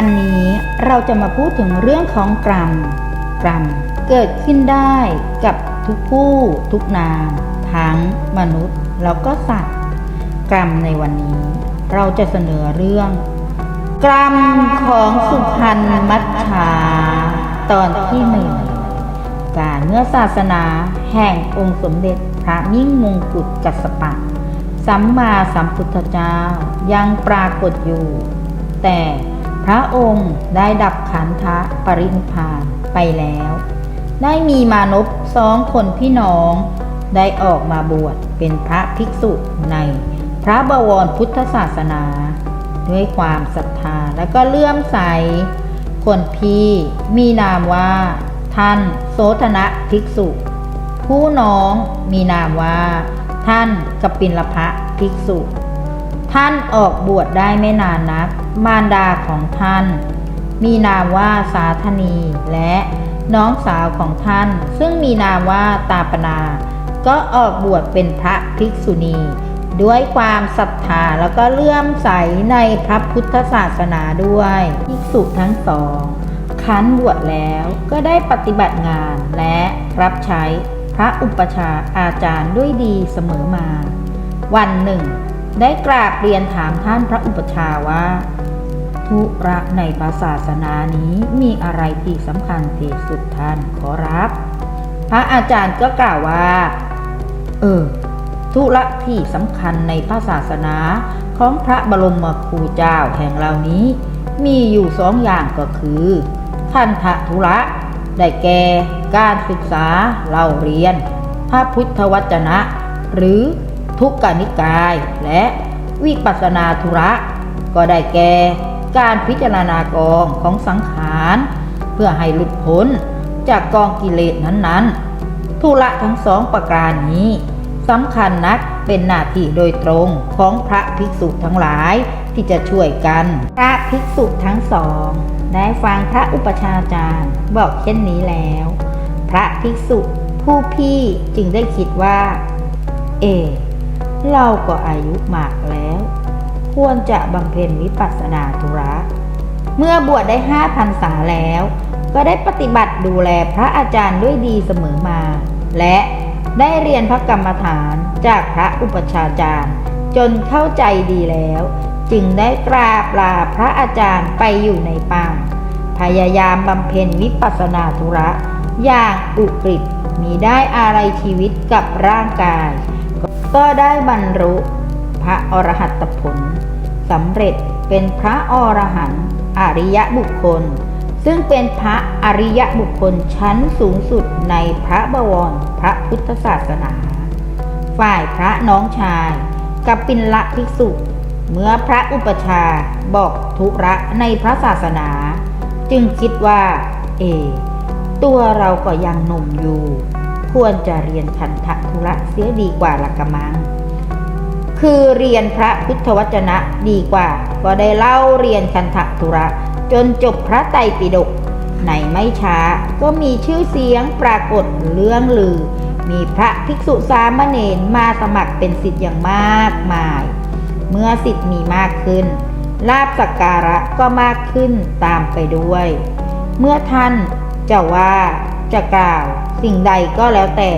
อันนี้เราจะมาพูดถึงเรื่องของกรรม กรรมเกิดขึ้นได้กับทุกผู้ทุกนาม ทั้งมนุษย์แล้วก็สัตว์ กรรมในวันนี้ เราจะเสนอเรื่อง กรรมของสุพรรณมัชชา ตอนที่หนึ่งการเมื่อศาสนาแห่งองค์สมเด็จพระมิ่งมงกุฎกัสสปะ สัมมาสัมพุทธเจ้ายังปรากฏอยู่ แต่ ระองค์ได้ดับขันธะปรินิพพานไปแล้ว ได้มีมานพสองคนพี่น้อง ได้ออกมาบวชเป็นพระภิกษุในพระบวรพุทธศาสนา ด้วยความศรัทธาและก็เลื่อมใส คนพี่มีนามว่า ท่านโสธนะภิกษุ ผู้น้องมีนามว่า ท่านกปินลภะภิกษุ ท่านออกบวชได้ไม่นานนัก มารดาของท่าน มีนามว่าสาธนีและน้องสาวของท่าน ซึ่งมีนามว่าตาปนา ก็ออกบวชเป็นพระภิกษุณี ด้วยความศรัทธาแล้วก็เลื่อมใสในพระพุทธศาสนาด้วยภิกษุทั้งสองคันบวชแล้วก็ได้ปฏิบัติงานและรับใช้พระอุปชาอาจารย์ด้วยดีเสมอมา วันหนึ่ง ได้กราบเรียนถามท่านพระอุปชาว่า ธุระในพระศาสนานี้มีอะไรที่สำคัญที่สุดท่านขอรับ พระอาจารย์ก็กล่าวว่า เออ ธุระที่สำคัญในพระศาสนาของพระบรมครูเจ้าแห่งเรานี้ มีอยู่สองอย่างก็คือขันธธุระ ได้แก่การศึกษาเล่าเรียน พระพุทธวจนะ หรือ ทุกกานิกายและวิปัสสนาธุระ ก็ได้แก่การพิจารณากองของสังขาร เพื่อให้หลุดพ้นจากกองกิเลสนั้นๆ ธุระทั้งสองประการนี้สำคัญนักเป็นหน้าที่โดยตรงของพระภิกษุทั้งหลายที่จะช่วยกัน พระภิกษุทั้งสอง ได้ฟังพระอุปชฌาย์อาจารย์บอกเช่นนี้แล้ว พระภิกษุผู้พี่จึงได้คิดว่า เอ เราก็อายุมากแล้ว ควรจะบำเพ็ญวิปัสสนาธุระ เมื่อบวชได้ห้าพันษาแล้ว ก็ได้ปฏิบัติดูแลพระอาจารย์ด้วยดีเสมอมา และได้เรียนพระกรรมฐานจากพระอุปชฌาจารย์ จนเข้าใจดีแล้ว จึงได้กราบลาพระอาจารย์ไปอยู่ในป่า พยายามบำเพ็ญวิปัสสนาธุระ อย่างอุกฤษมีได้อะไรชีวิตกับร่างกาย ก็ได้บรรลุพระอรหัตผลสำเร็จเป็นพระอรหันต์อริยบุคคล ซึ่งเป็นพระอริยบุคคลชั้นสูงสุดในพระบวรพระพุทธศาสนา ฝ่ายพระน้องชายกับปินละภิกษุเมื่อพระอุปชาบอกธุระในพระศาสนา จึงคิดว่า เอ ตัวเราก็ยังหนุ่มอยู่ ควรจะเรียนคันธธุระเสียดีกว่าละกะมัง คือเรียนพระพุทธวจนะดีกว่า ก็ได้เล่าเรียนคันธธุระ จนจบพระไตรปิฎกในไม่ช้าก็มีชื่อเสียงปรากฏเรื่องลือ มีพระภิกษุสามเณรมาสมัครเป็นสิทธิ์อย่างมากมาย เมื่อสิทธิ์มีมากขึ้น ลาบสักการะก็มากขึ้นตามไปด้วย เมื่อท่านจะว่า จะกล่าว สิ่งใดก็แล้วแต่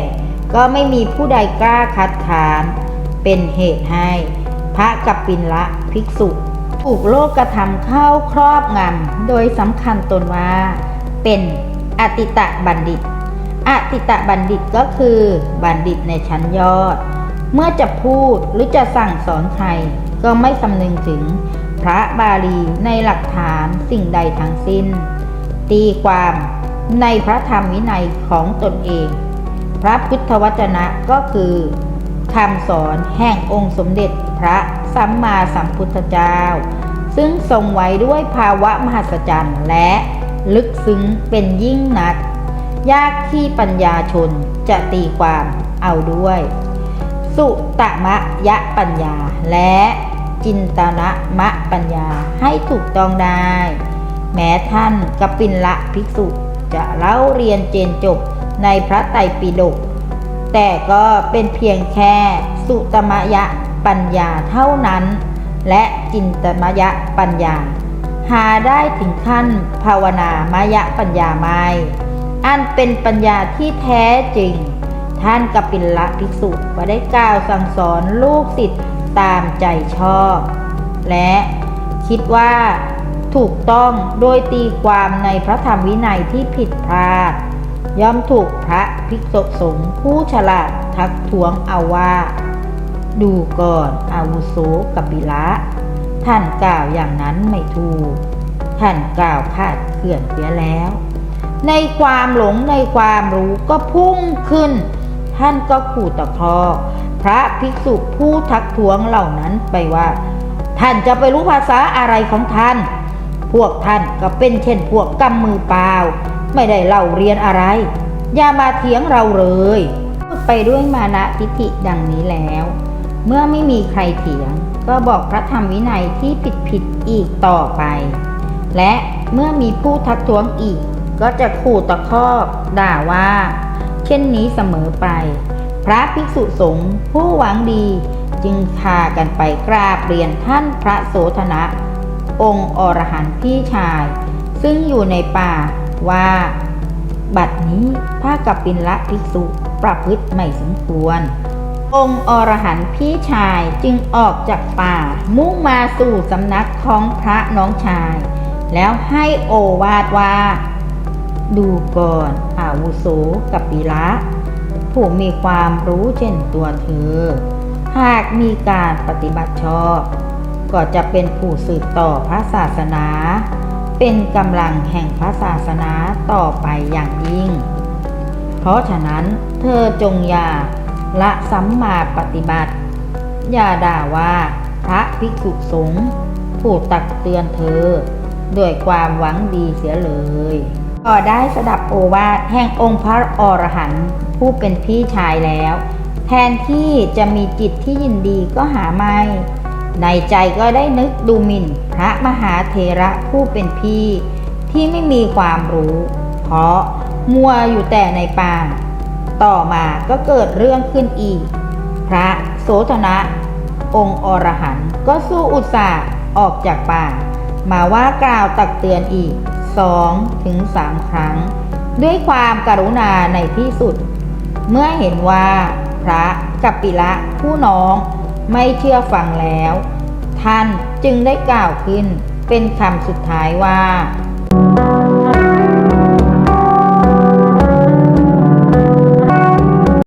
ก็ไม่มีผู้ใดกล้าคัดค้าน เป็นเหตุให้ พระกัปปินละภิกษุถูกโลกกระทำเข้าครอบงำโดยสำคัญตนว่า เป็นอติตะบัณฑิต อติตะบัณฑิตก็คือ บัณฑิตในชั้นยอด เมื่อจะพูดหรือจะสั่งสอนใคร ก็ไม่คำนึงถึงพระบาลีในหลักฐานสิ่งใดทั้งสิ้น ตีความ ในพระธรรมวินัยของตนเอง พระพุทธวจนะก็คือคำสอนแห่งองค์สมเด็จพระสัมมาสัมพุทธเจ้า ซึ่งทรงไว้ด้วยภาวะมหัศจรรย์และลึกซึ้งเป็นยิ่งนัก ยากที่ปัญญาชนจะตีความเอาด้วย สุตมะยะปัญญาและจินตนะมะปัญญาให้ถูกต้องได้ แม้ท่านกปินละภิกษุ จะเล่าเรียนเจนจบในพระไตรปิฎกแต่ก็เป็นเพียงแค่สุตมยะปัญญาเท่านั้น และจินตมยะปัญญา หาได้ถึงขั้นภาวนามายะปัญญาไม่อันเป็นปัญญาที่แท้จริง ท่านกปิลละภิกษุก็ได้กล่าวสั่งสอนลูกศิษย์ตามใจชอบ และคิดว่า ถูกต้องโดยตีความในพระธรรมวินัยที่ผิดพลาด ย่อมถูกพระภิกษุสงฆ์ผู้ฉลาดทักท้วงเอาว่า ดูก่อนอาวุโสกปิละ ท่านกล่าวอย่างนั้นไม่ถูก ท่านกล่าวคาดเขื่อนเสียแล้ว ในความหลงในความรู้ก็พุ่งขึ้น ท่านก็ขู่ตะคอกพระภิกษุผู้ทักท้วงเหล่านั้นไปว่า ท่านจะไปรู้ภาษาอะไรของท่าน พวกท่านก็เป็นเช่นพวกกำมือเปล่า ไม่ได้เล่าเรียนอะไร อย่ามาเถียงเราเลยพูดไปด้วยมานะทิฐิดังนี้แล้ว เมื่อไม่มีใครเถียง ก็บอกพระธรรมวินัยที่ผิดผิดๆอีกต่อไป และเมื่อมีผู้ทักท้วงอีก ก็จะขู่ตะคอกด่าว่า เช่นนี้เสมอไป พระภิกษุสงฆ์ผู้หวังดีจึงพากันไปกราบเรียนท่านพระโสธนะ องค์อรหันต์พี่ชาย ซึ่งอยู่ในป่าว่า บัดนี้พระกัปปินละภิกษุประพฤติไม่สมควร องค์อรหันต์พี่ชายจึงออกจากป่ามุ่งมาสู่สำนักของพระน้องชาย แล้วให้โอวาดว่า ดูก่อนอาวุโสกัปปิละผู้มีความรู้เช่นตัวเธอ หากมีการปฏิบัติชอบ ก็จะเป็นผู้สืบต่อพระศาสนา เป็นกำลังแห่งพระศาสนาต่อไปอย่างยิ่ง เพราะฉะนั้นเธอจงอย่าละสัมมาปฏิบัติ อย่าด่าว่าพระภิกษุสงฆ์ผู้ตักเตือนเธอด้วยความหวังดีเสียเลยก็ได้สดับโอวาทแห่งองค์พระอรหันต์ผู้เป็นพี่ชายแล้ว แทนที่จะมีจิตที่ยินดีก็หาไม่ ในใจก็ได้นึกดูหมิ่นพระมหาเทระผู้เป็นพี่ที่ไม่มีความรู้ เพราะมัวอยู่แต่ในป่า ต่อมาก็เกิดเรื่องขึ้นอีก พระโสธนะ องค์อรหันต์ก็สู้อุตส่าห์ออกจากป่า มาว่ากล่าวตักเตือนอีกสองถึงสามครั้ง ด้วยความกรุณาในที่สุด เมื่อเห็นว่าพระกัปปิละผู้น้อง ไม่เชื่อฟังแล้ว ท่านจึงได้กล่าวขึ้นเป็นคำสุดท้ายว่า